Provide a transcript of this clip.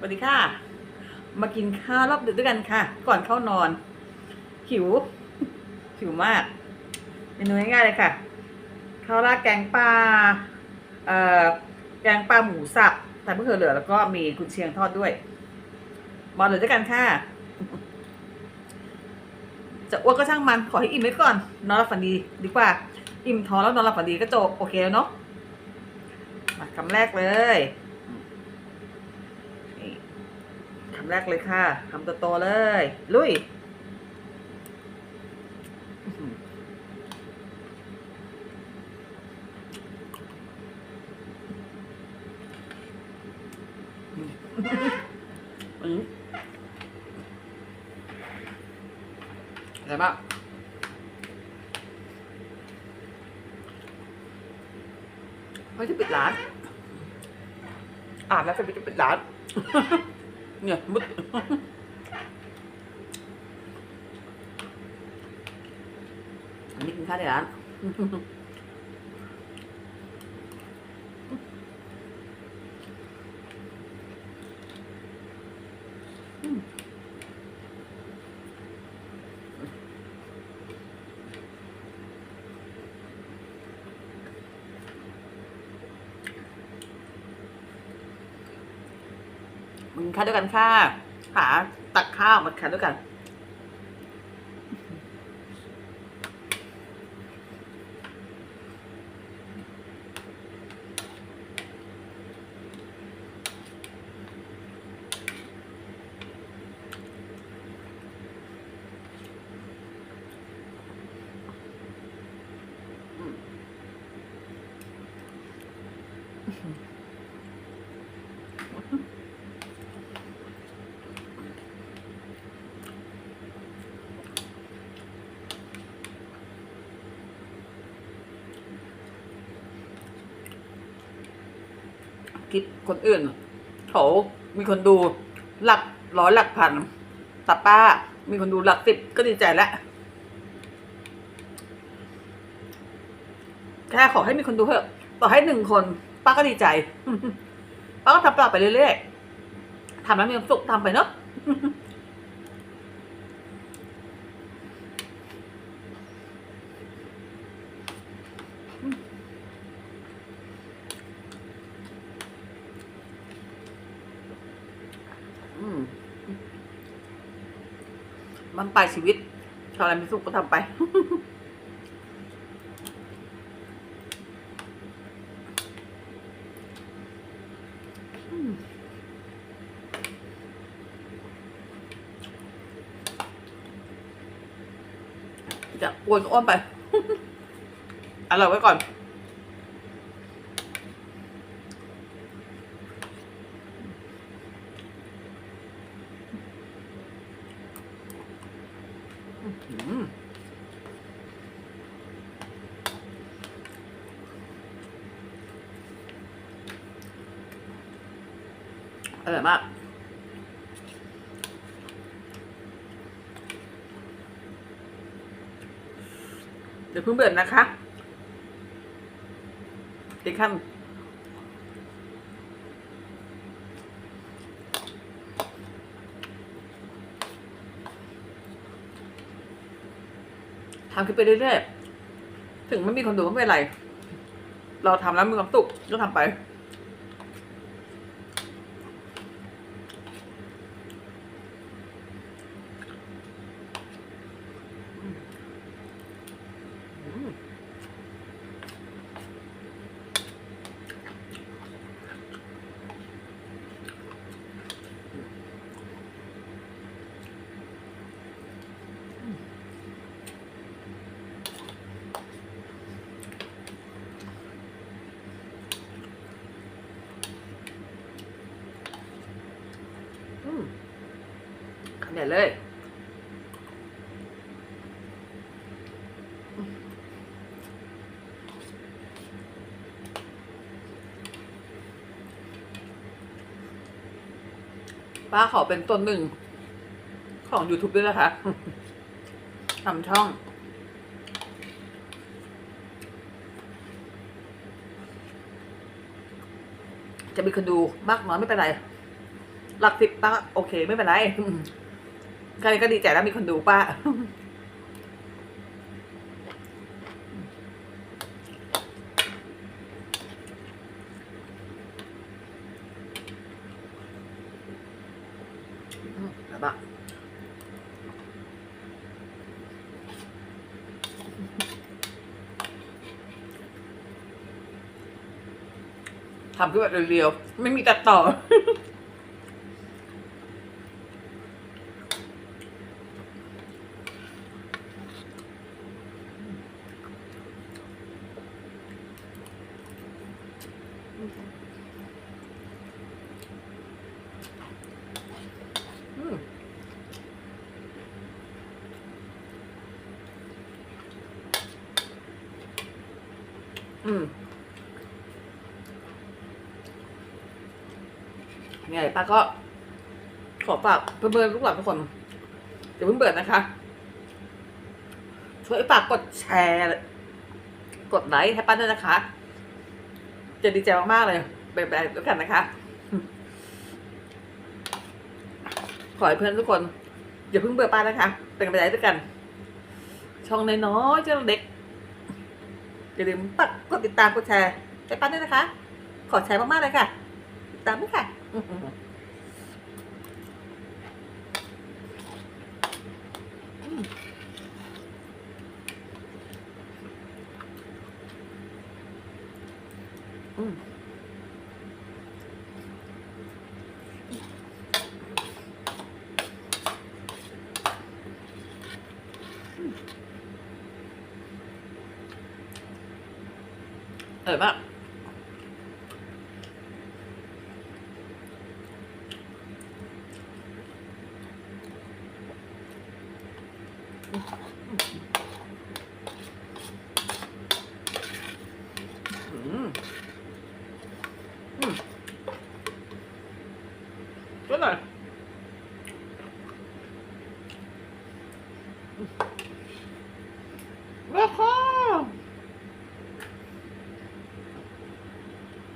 สวัสดีค่ะ มากินข้าวรอบดึกด้วยกันค่ะ ก่อนเข้านอน หิว หิวมาก เมนูง่ายๆเลยค่ะ ข้าวราดแกงปลา เอ่อ แกงปลาหมูสับแต่เพื่อเหลือแล้วก็มีกุนเชียงทอดด้วย มาเลยด้วยกันค่ะ จะอ้วนก็ช่างมัน ขอให้อิ่มไว้ก่อน นอนหลับฝันดีดีกว่า อิ่มท้องแล้วนอนหลับฝันดีก็จบโอเคแล้วเนาะมาคำแรกเลยนี่คำแรกเลยค่ะคำโตๆเลย ลุยอื้อหืออืมอะไรบ้างไม่ได้ปิดร้านอ่านแล้วจะไปปิดร้าน เนี่ยมุดอันนี้กินข้าวในร้าน มึงข้าด้วยกันค่ะ หาตักข้าวมาคันด้วยกัน คลิปคนอื่นเขามีคนดูหลักร้อยหลักพันตาป้า มีคนดูหลักสิบก็ดีใจแล้วแค่ขอให้มีคนดูเถอะต่อให้หนึ่งคน ป้าก็ดีใจ ป้าก็ทำต่อไปเรื่อยๆทำแล้วมีความสุขทำไปเนาะ อืม มันปลายชีวิตทำอะไรไมีสุขก็ทำไป จะอวนก็อ้อมไป อร่อยไว้ก่อน อืมอร่อยมากเดี๋ยวเพิ่งเบื่อนะคะอีกคำ ทำขึ้นไปเรื่อยๆ ถึงไม่มีคนดูก็ไม่เป็นไร เราทำแล้วมีความสุขก็ทำไป อืมอืม คำใหญ่เลยป้าขอเป็นต้นหนึ่ง ของ YouTube ด้วยนะคะทำช่อง จะมีคนดูมากน้อยไม่เป็นไร หลักสิบป้าโอเคไม่เป็นไร แค่นี้ก็ดีใจแล้วมีคนดูป้าอืมแบบว่าทำขึ้นแบบเรียวๆ ไม่มีตัดต่อ อืมไงป้าก็ขอฝากเพื่อนๆลูกหลานทุกคนอย่าเพิ่งเบื่อนะคะ ช่วยฝากกดแชร์ กดไลค์ให้ป้าด้วยนะคะ จะดีใจมากๆเลยไปไปด้วยกันนะคะ ขอให้เพื่อนทุกคน อย่าเพิ่งเบื่อป้านะคะ เป็นกำลังใจด้วยกัน ช่องน้อยๆช่องเด็กอย่าลืมปักกดติดตามกดแชร์ไปป้าด้วยนะคะ ขอแชร์มากๆเลยค่ะ ติดตามด้วยค่ะ อร่อยมากอืม